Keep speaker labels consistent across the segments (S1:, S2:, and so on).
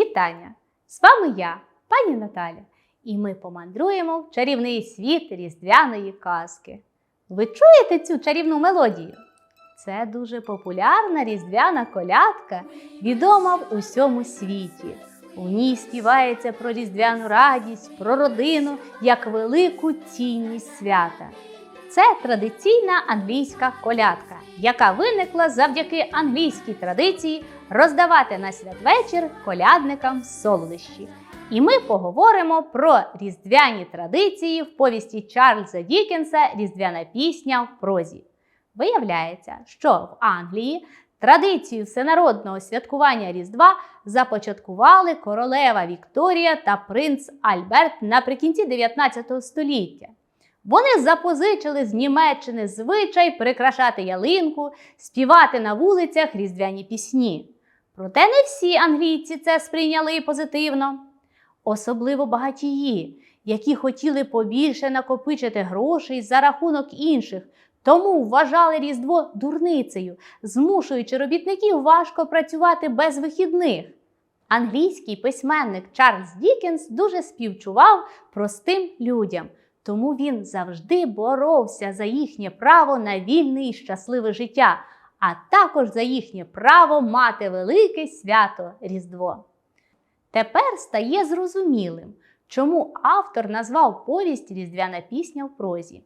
S1: Вітання! З вами я, пані Наталя, і ми помандруємо в чарівний світ різдвяної казки. Ви чуєте цю чарівну мелодію? Це дуже популярна різдвяна колядка, відома в усьому світі. У ній співається про різдвяну радість, про родину як велику цінність свята. Це традиційна англійська колядка, яка виникла завдяки англійській традиції роздавати на святвечір колядникам солодощі. І ми поговоримо про різдвяні традиції в повісті Чарльза Дікенса Різдвяна пісня в прозі. Виявляється, що в Англії традицію всенародного святкування Різдва започаткували королева Вікторія та принц Альберт наприкінці 19 століття. Вони запозичили з Німеччини звичай прикрашати ялинку, співати на вулицях різдвяні пісні. Проте не всі англійці це сприйняли позитивно, особливо багатії, які хотіли побільше накопичити грошей за рахунок інших, тому вважали Різдво дурницею, змушуючи робітників важко працювати без вихідних. Англійський письменник Чарльз Дікенс дуже співчував простим людям, тому він завжди боровся за їхнє право на вільне і щасливе життя, а також за їхнє право мати велике свято Різдво. Тепер стає зрозумілим, чому автор назвав повість Різдвяна пісня в прозі.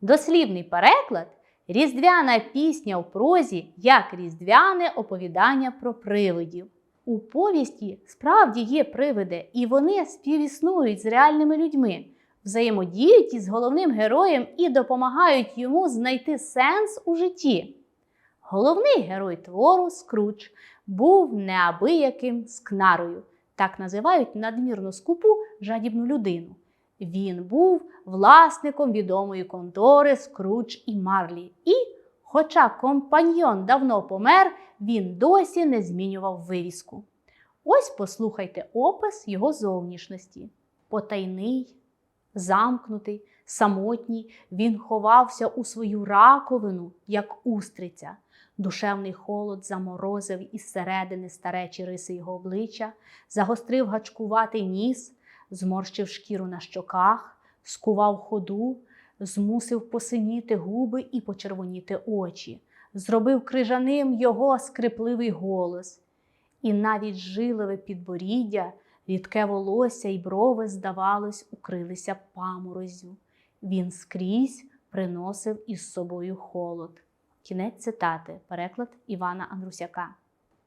S1: Дослівний переклад Різдвяна пісня в прозі як різдвяне оповідання про привидів. У повісті справді є привиди, і вони співіснують з реальними людьми, взаємодіють із головним героєм і допомагають йому знайти сенс у житті. Головний герой твору Скруч був неабияким скнарою, так називають надмірно скупу жадібну людину. Він був власником відомої контори Скруч і Марлі. І, хоча компаньйон давно помер, він досі не змінював вивіску. Ось послухайте опис його зовнішності: потайний, замкнутий, самотній, він ховався у свою раковину, як устриця. Душевний холод заморозив із середини старечі риси його обличчя, загострив гачкуватий ніс, зморщив шкіру на щоках, скував ходу, змусив посиніти губи і почервоніти очі, зробив крижаним його скрипливий голос. І навіть жилове підборіддя, рідке волосся й брови, здавалось, укрилися паморозю. Він скрізь приносив із собою холод. Кінець цитати, переклад Івана Андрусяка.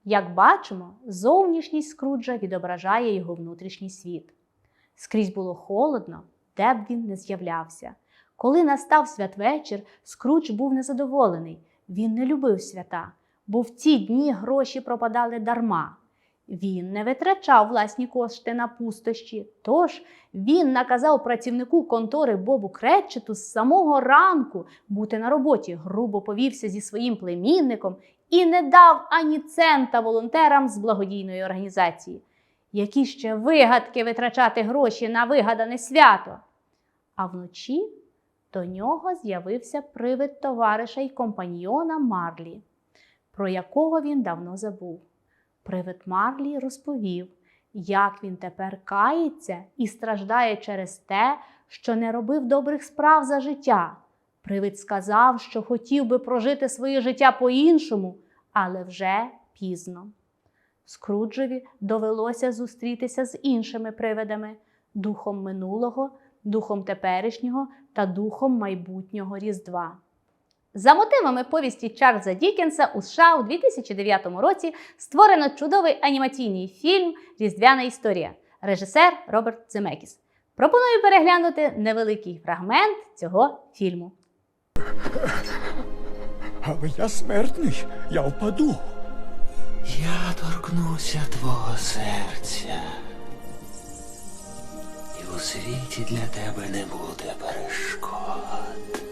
S1: Як бачимо, зовнішність Скруджа відображає його внутрішній світ. Скрізь було холодно, де б він не з'являвся. Коли настав святвечір, Скрудж був незадоволений. Він не любив свята, бо в ці дні гроші пропадали дарма. Він не витрачав власні кошти на пустощі, тож він наказав працівнику контори Бобу Кретчету з самого ранку бути на роботі, грубо повівся зі своїм племінником і не дав ані цента волонтерам з благодійної організації. Які ще вигадки витрачати гроші на вигадане свято? А вночі до нього з'явився привид товариша й компаньйона Марлі, про якого він давно забув. Привид Марлі розповів, як він тепер кається і страждає через те, що не робив добрих справ за життя. Привид сказав, що хотів би прожити своє життя по-іншому, але вже пізно. Скруджеві довелося зустрітися з іншими привидами духом минулого, духом теперішнього та духом майбутнього Різдва. За мотивами повісті Чарльза Дікенса у США у 2009 році створено чудовий анімаційний фільм Різдвяна історія, режисер Роберт Земекіс. Пропоную переглянути невеликий фрагмент цього фільму.
S2: Але я смертний, я впаду.
S3: Я торкнуся твого серця. І у світі для тебе не буде перешкод.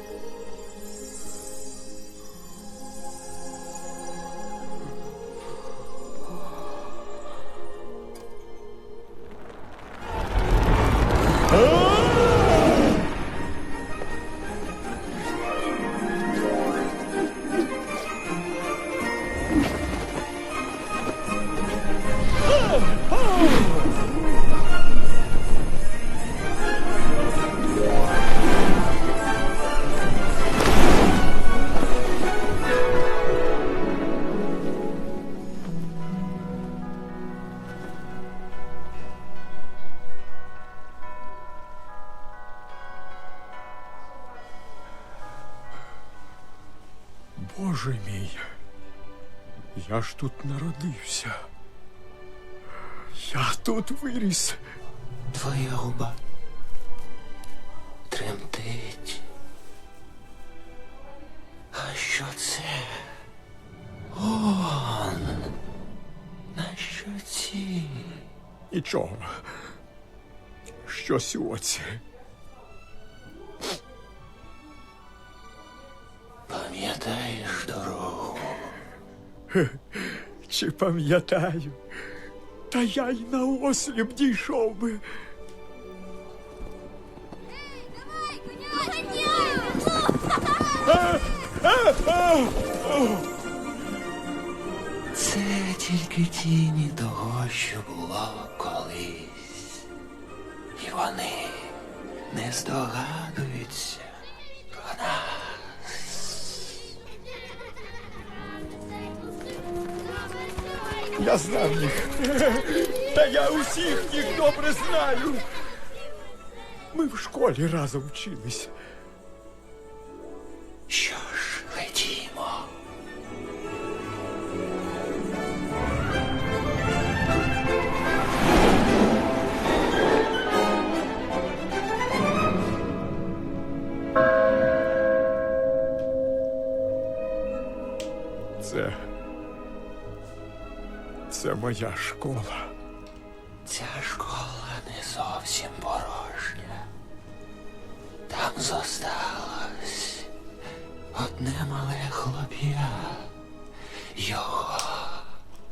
S2: Боже мій. Я ж тут народився. Я тут виріс.
S3: Твоя губа тремтить. А що це? Он на щоці.
S2: Нічого. Щось у оці. Чи пам'ятаю? Та я й на осліп дійшов би.
S3: Це тільки тіні того, що було колись. І вони не здогадуються
S2: Я знав їх. Та я усіх їх добре знаю. Ми в школі разом вчились. Моя школа.
S3: Ця школа не зовсім порожня. Там зосталось одне мале хлоп'я. Його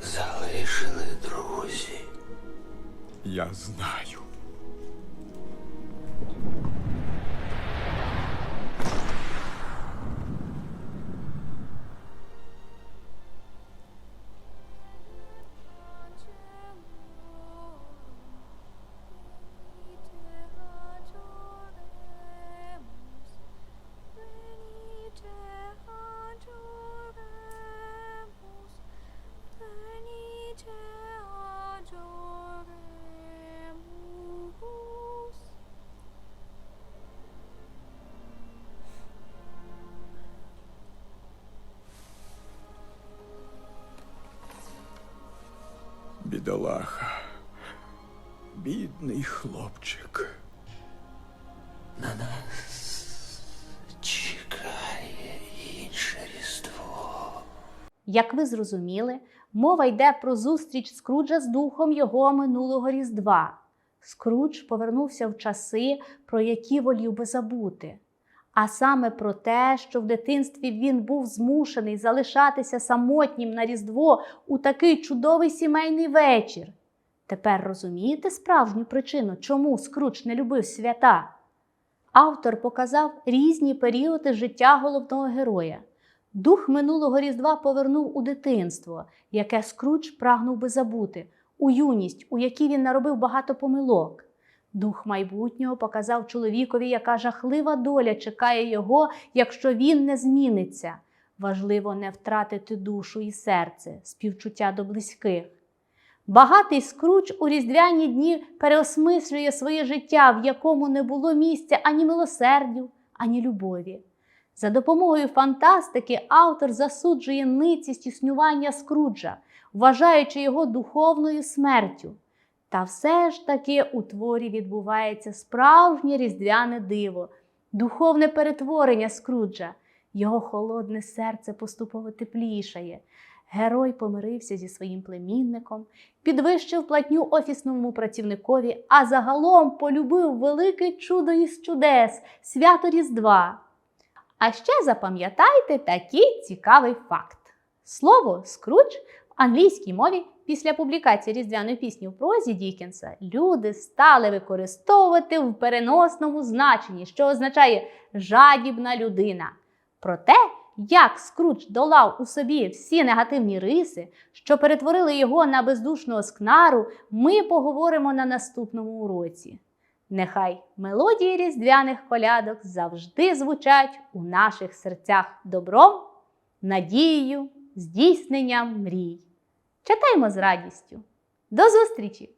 S3: залишили друзі.
S2: Я знаю. Бідолаха. Бідний хлопчик.
S3: На нас чекає інше різдво.
S1: Як ви зрозуміли, мова йде про зустріч Скруджа з духом його минулого Різдва. Скрудж повернувся в часи, про які волів би забути. А саме про те, що в дитинстві він був змушений залишатися самотнім на Різдво у такий чудовий сімейний вечір. Тепер розумієте справжню причину, чому Скрудж не любив свята? Автор показав різні періоди життя головного героя. Дух минулого Різдва повернув у дитинство, яке Скрудж прагнув би забути, у юність, у якій він наробив багато помилок. Дух майбутнього показав чоловікові, яка жахлива доля чекає його, якщо він не зміниться. Важливо не втратити душу і серце, співчуття до близьких. Багатий скруч у різдвяні дні переосмислює своє життя, в якому не було місця ані милосердю, ані любові. За допомогою фантастики автор засуджує ницість існування Скруджа, вважаючи його духовною смертю. Та все ж таки у творі відбувається справжнє різдвяне диво, духовне перетворення Скруджа. Його холодне серце поступово теплішає. Герой помирився зі своїм племінником, підвищив платню офісному працівникові, а загалом полюбив велике чудо із чудес свято Різдва. А ще запам'ятайте такий цікавий факт: слово скрудж в англійській мові після публікації різдвяної пісні в прозі Дікенса люди стали використовувати в переносному значенні, що означає жадібна людина. Про те, як Скрудж долав у собі всі негативні риси, що перетворили його на бездушного скнару, ми поговоримо на наступному уроці. Нехай мелодії різдвяних колядок завжди звучать у наших серцях добром, надією, здійсненням мрій. Читаймо з радістю. До зустрічі!